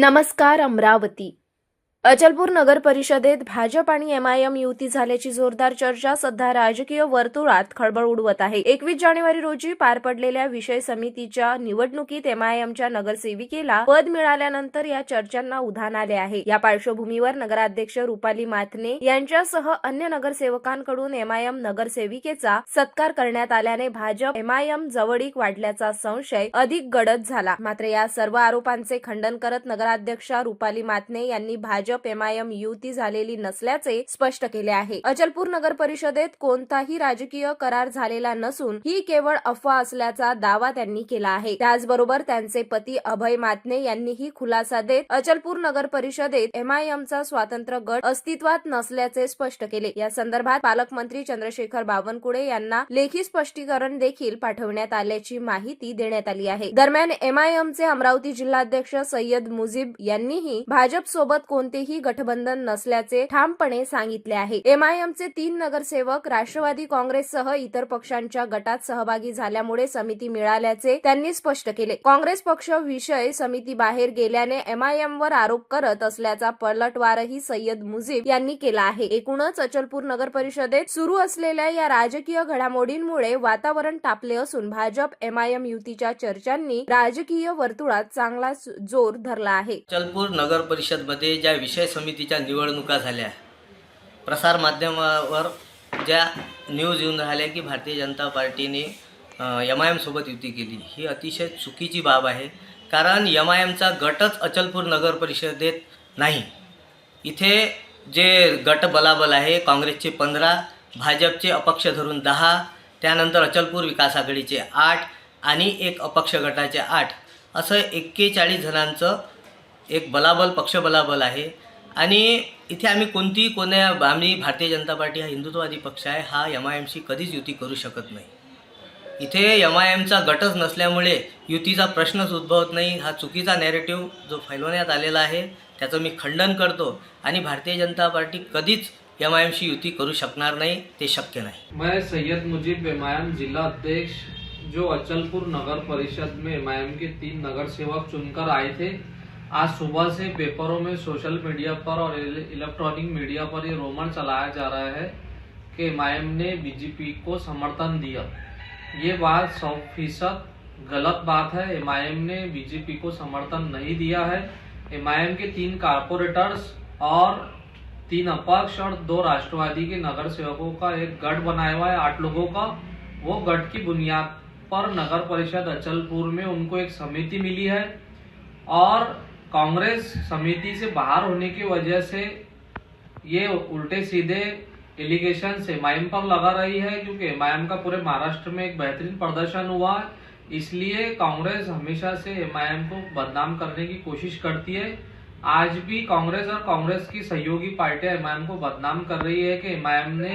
नमस्कार अमरावती. अचलपूर नगर परिषदेत भाजप आणि एमआयएम युती झाल्याची जोरदार चर्चा सध्या राजकीय वर्तुळात खळबळ उडवत आहे. एकवीस जानेवारी रोजी पार पडलेल्या विषय समितीच्या निवडणुकीत एमआयएमच्या नगरसेविकेला पद मिळाल्यानंतर या चर्चांना उधाण आले आहे. या पार्श्वभूमीवर नगराध्यक्ष रुपाली माथने यांच्यासह अन्य नगरसेवकांकडून एमआयएम नगरसेविकेचा सत्कार करण्यात आल्याने भाजप एमआयएम जवळीक वाढल्याचा संशय अधिक गडद झाला. मात्र या सर्व आरोपांचे खंडन करत नगराध्यक्षा रुपाली माथने यांनी भाजप भाजप एमआयएम युती झालेली नसल्याचे स्पष्ट केले आहे. अचलपूर नगर परिषदेत कोणताही राजकीय करार झालेला नसून ही केवळ अफवा असल्याचा दावा त्यांनी केला आहे. त्याचबरोबर त्यांचे पती अभय मातने यांनीही खुलासा देत अचलपूर नगर परिषदेत एमआयएमचा स्वातंत्र्य गट अस्तित्वात नसल्याचे स्पष्ट केले. या संदर्भात पालकमंत्री चंद्रशेखर बावनकुळे यांना लेखी स्पष्टीकरण देखील पाठवण्यात आल्याची माहिती देण्यात आली आहे. दरम्यान एमआयएमचे अमरावती जिल्हाध्यक्ष सय्यद मुजीब यांनीही भाजप सोबत कोणतेही गठबंधन नसल्याचे ठामपणे सांगितले आहे. एमआयएमचे तीन नगरसेवक राष्ट्रवादी काँग्रेससह इतर पक्षांच्या गटात सहभागी झाल्यामुळे समिती मिळाल्याचे त्यांनी स्पष्ट केले. काँग्रेस पक्ष विषय समिती बाहेर गेल्याने एमआयएम वर आरोप करत असल्याचा पलटवारही सय्यद मुजीब यांनी केला आहे. एकूणच अचलपूर नगर परिषदेत सुरू असलेल्या या राजकीय घडामोडींमुळे वातावरण तापले असून भाजप एमआयएम युतीच्या चर्चांनी राजकीय वर्तुळात चांगला जोर धरला आहे. अचलपूर नगर परिषदमध्ये ज्या विषय समितीच्या निवडणुका झाल्या. प्रसारमाध्यमावर ज्या न्यूज येऊन राहिल्या की भारतीय जनता पार्टीने एम आय एमसोबत युती केली ही अतिशय चुकीची बाब आहे. कारण एम आय एमचा गटच अचलपूर नगर परिषदेत नाही. इथे जे गट बलाबल आहे काँग्रेसचे पंधरा भाजपचे अपक्ष धरून दहा त्यानंतर अचलपूर विकास आघाडीचे आठ आणि एक अपक्ष गटाचे आठ असं एक्केचाळीस जणांचं एक बलाबल पक्ष बलाबल आहे. आणि इथे आम्ही कोणतीही कोण्या आम्ही भारतीय जनता पार्टी हा हिंदुत्ववादी पक्ष आहे हा एम आय एमशी कधीच युती करू शकत नाही. इथे एम आय एमचा गटच नसल्यामुळे युतीचा प्रश्नच उद्भवत नाही. हा चुकीचा नॅरेटिव्ह जो फैलवण्यात आलेला आहे त्याचं मी खंडन करतो. आणि भारतीय जनता पार्टी कधीच एम आय एमशी युती करू शकणार नाही ते शक्य नाही. मैं सैयद मुजीब एमआईएम जिला अध्यक्ष जो अचलपुर नगर परिषद में एमआईएम के तीन नगर सेवक चुनकर आए थे आज सुबह से पेपरों में सोशल मीडिया पर और इलेक्ट्रॉनिक मीडिया पर ये रोमन चलाया जा रहा है कि एमआईएम ने बीजेपी को समर्थन दिया। ये बात सौ फ़ीसद गलत बात है। एमआईएम ने बीजेपी को समर्थन नहीं दिया है। एमआईएम के तीन कारपोरेटर्स और तीन अपक्ष और दो राष्ट्रवादी के नगर सेवकों का एक गढ़ बनाया हुआ है। आठ लोगों का। वो गढ़ की बुनियाद पर नगर परिषद अचलपुर में उनको एक समिति मिली है और कांग्रेस समिति से बाहर होने की वजह से ये उल्टे सीधे एलिगेशन एमआईएम पर लगा रही है, क्योंकि एमआईएम का पूरे महाराष्ट्र में एक बेहतरीन प्रदर्शन हुआ। इसलिए कांग्रेस हमेशा से एमआईएम को बदनाम करने की कोशिश करती है। आज भी कांग्रेस और कांग्रेस की सहयोगी पार्टियाँ एमआईएम को बदनाम कर रही है कि एमआईएम ने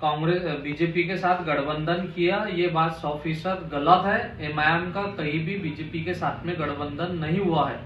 कांग्रेस बीजेपी के साथ गठबंधन किया। ये बात सौ फ़ीसद गलत है। एमआईएम का कहीं भी बीजेपी के साथ में गठबंधन नहीं हुआ है।